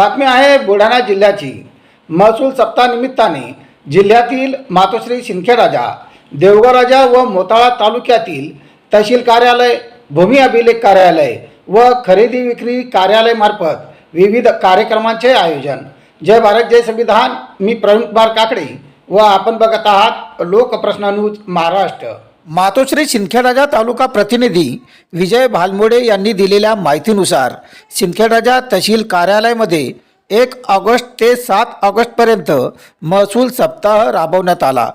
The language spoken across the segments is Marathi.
बातमी आहे बुलढाणा जिल्ह्याची. महसूल सप्ताहानिमित्ताने जिल्ह्यातील मातोश्री सिंदखेडराजा देवगराजा व मोताळा तालुक्यातील तहसील कार्यालय भूमी अभिलेख कार्यालय व खरेदी विक्री कार्यालयामार्फत विविध कार्यक्रमांचे आयोजन. जय भारत जय संविधान. मी प्रवीण कुमार काकडे व आपण बघत आहात लोकप्रश्न न्यूज महाराष्ट्र. मातोश्री सिंदखेडराजा तालुका प्रतिनिधी विजय भालमोडे यांनी दिलेल्या माहितीनुसार सिंदखेडराजा तहसील कार्यालयामध्ये एक ऑगस्ट ते सात ऑगस्टपर्यंत महसूल सप्ताह राबवण्यात आला.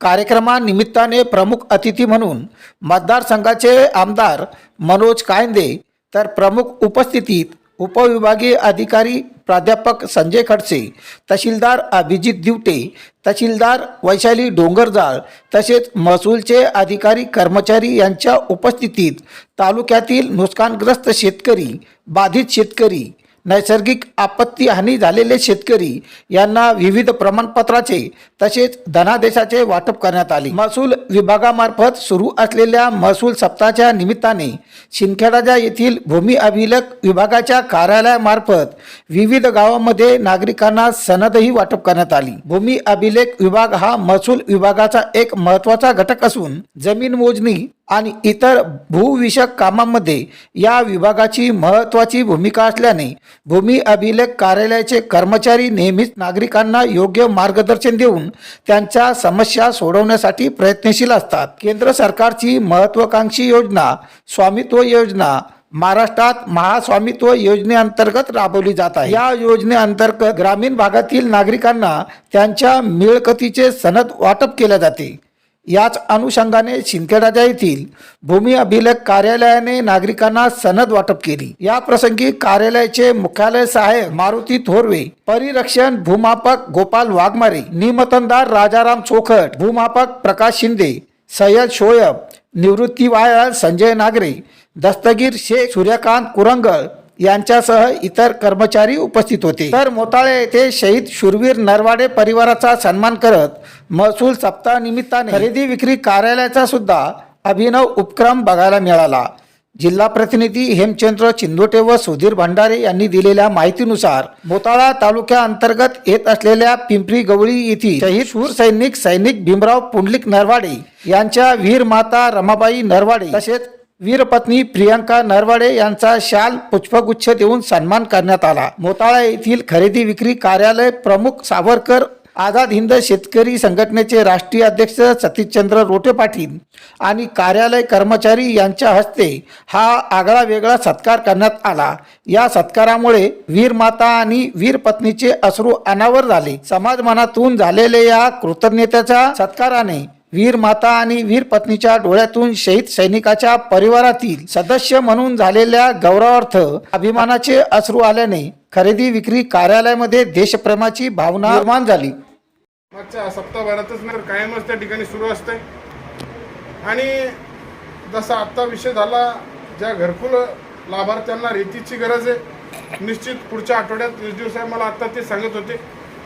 कार्यक्रमानिमित्ताने प्रमुख अतिथी म्हणून मतदारसंघाचे आमदार मनोज कायंदे तर प्रमुख उपस्थितीत उपविभागीय अधिकारी प्राध्यापक संजय खडसे तहसीलदार अभिजित दिवटे तहसीलदार वैशाली डोंगरजाळ तसेच महसूलचे अधिकारी कर्मचारी यांच्या उपस्थितीत तालुक्यातील नुकसानग्रस्त शेतकरी बाधित शेतकरी नैसर्गिक आपत्ती हानी झालेले शेतकरी यांना विविध प्रमाणपत्राचे तसेच धनादेशाचे वाटप करण्यात आले. महसूल विभागामार्फत सुरू असलेल्या महसूल सप्ताहाच्या निमित्ताने शिंदखेडाजा येथील भूमी अभिलेख विभागाच्या कार्यालयामार्फत विविध गावामध्ये नागरिकांना सनदही वाटप करण्यात आली. भूमी अभिलेख विभाग हा महसूल विभागाचा एक महत्त्वाचा घटक असून जमीन मोजणी आणि इतर भूविषयक कामांमध्ये या विभागाची महत्त्वाची भूमिका असल्याने भूमी अभिलेख कार्यालयाचे कर्मचारी नेहमीच नागरिकांना योग्य मार्गदर्शन देऊन त्यांच्या समस्या सोडवण्यासाठी प्रयत्नशील असतात. केंद्र सरकारची महत्वाकांक्षी योजना स्वामित्व योजना महाराष्ट्रात महास्वामित्व योजनेअंतर्गत राबवली जात आहे. या योजनेअंतर्गत ग्रामीण भागातील नागरिकांना त्यांच्या मिळकतीचे सनद वाटप केले जाते. याच अनुषंगाने शिंदखेडा येथील भूमी अभिलेख कार्यालयाने नागरिकांना सनद वाटप केली. या प्रसंगी कार्यालयाचे मुख्यालय सहाय्यक मारुती थोरवे परिरक्षण भूमापक गोपाल वाघमारे निमतनदार राजाराम चोखट भूमापक प्रकाश शिंदे सय्यद शोयब निवृत्ती वायाळ संजय नागरे दस्तगीर शेख सूर्यकांत कुरंगळ यांच्यासह इतर कर्मचारी उपस्थित होते. तर मोताळे येथे शहीद शूरवीर नरवाडे परिवाराचा सन्मान करत महसूल सप्ताहानिमित्ताने खरेदी विक्री कार्यालयाचा सुद्धा अभिनव उपक्रम बघायला मिळाला. जिल्हा प्रतिनिधी हेमचंद्र चिंदोटे व सुधीर भंडारे यांनी दिलेल्या माहितीनुसार मोताळा तालुक्या अंतर्गत येत असलेल्या पिंपरी गवळी येथील शहीद शूर सैनिक सैनिक भीमराव पुंडलिक नरवाडे यांच्या वीर माता रमाबाई नरवाडे तसेच वीरपत्नी प्रियंका नरवाडे यांचा शाल पुष्पगुच्छ देऊन सन्मान करण्यात आला. मोताळा येथील खरेदी विक्री कार्यालय प्रमुख सावरकर आझाद हिंद शेतकरी संघटनेचे राष्ट्रीय अध्यक्ष सतीशचंद्र रोटे पाटील आणि कार्यालय कर्मचारी यांच्या हस्ते हा आगळा वेगळा सत्कार करण्यात आला. या सत्कारामुळे वीर माता आणि वीर पत्नीचे अश्रू अनावर झाले. समाज मनातून झालेल्या या कृतज्ञतेच्या सत्काराने वीर माता आणि वीर पत्नीच्या डोळ्यातून शहीद सैनिकाच्या परिवारातील सदस्य म्हणून झालेल्या गौरवार्थ अभिमानाचे अश्रू आल्याने खरेदी विक्री कार्यालयामध्ये देशप्रेमाची भावना निर्माण झाली. मागच्या सप्ताहभरातच नाही कायमच त्या ठिकाणी सुरू असते आणि जसा आत्ता विषय झाला ज्या घरकुल लाभार्थ्यांना रेतीची गरज आहे निश्चित पुढच्या आठवड्यात एस डी साहेब मला आत्ता ते सांगत होते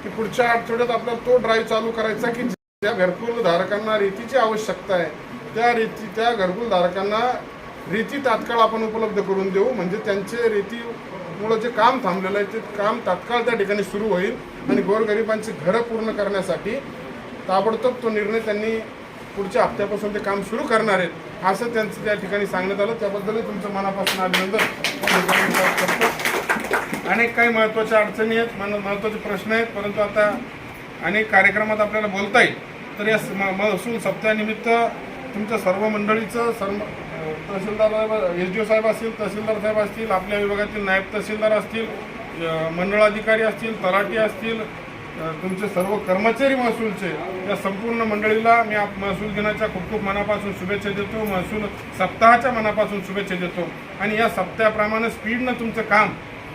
की पुढच्या आठवड्यात आपला तो ड्राईव्ह चालू करायचा की त्या घरकुल धारकांना रेतीची आवश्यकता आहे. त्या रेती त्या घरकुल धारकांना रेती तात्काळ आपण उपलब्ध करून देऊ. म्हणजे त्यांचे रेतीमुळं जे काम थांबलेलं आहे ते काम तात्काळ त्या ठिकाणी सुरू होईल आणि गोरगरिबांची घरं पूर्ण करण्यासाठी ताबडतोब तो निर्णय त्यांनी पुढच्या हप्त्यापासून ते काम सुरू करणार आहेत. असं त्यांचं त्या ठिकाणी सांगण्यात आलं. त्याबद्दलही तुमचं मनापासून अभिनंदन. करतो. अनेक काही महत्त्वाच्या अडचणी आहेत मन महत्त्वाचे प्रश्न आहेत. परंतु आता अनेक कार्यक्रमात आपल्याला बोलता येईल. तर या म- महसूल सप्ताहानिमित्त तुमच्या सर्व मंडळीचं सर्व तहसीलदार तहसीलदार एस डी ओ साहेब असतील तहसीलदार साहेब असतील आपल्या विभागातील नायब तहसीलदार असतील मंडळाधिकारी असतील तलाठी असतील तुमचे सर्व कर्मचारी महसूलचे या संपूर्ण मंडळीला मी आप महसूल दिनाच्या खूप खूप मनापासून शुभेच्छा देतो महसूल सप्ताहाच्या मनापासून शुभेच्छा देतो. आणि या सप्ताहाप्रमाणे स्पीडनं तुमचं काम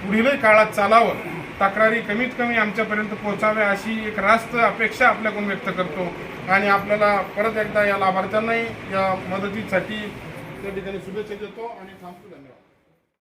पुढीलही काळात चालावं. तक्रारी कमीत कमी आमच्यापर्यंत पोहोचाव्या अशी एक रास्त अपेक्षा आपल्याकडून व्यक्त करतो. आणि आपल्याला परत एकदा या लाभार्थ्यांनाही या मदतीसाठी त्या ठिकाणी शुभेच्छा देतो आणि थांबतो. धन्यवाद.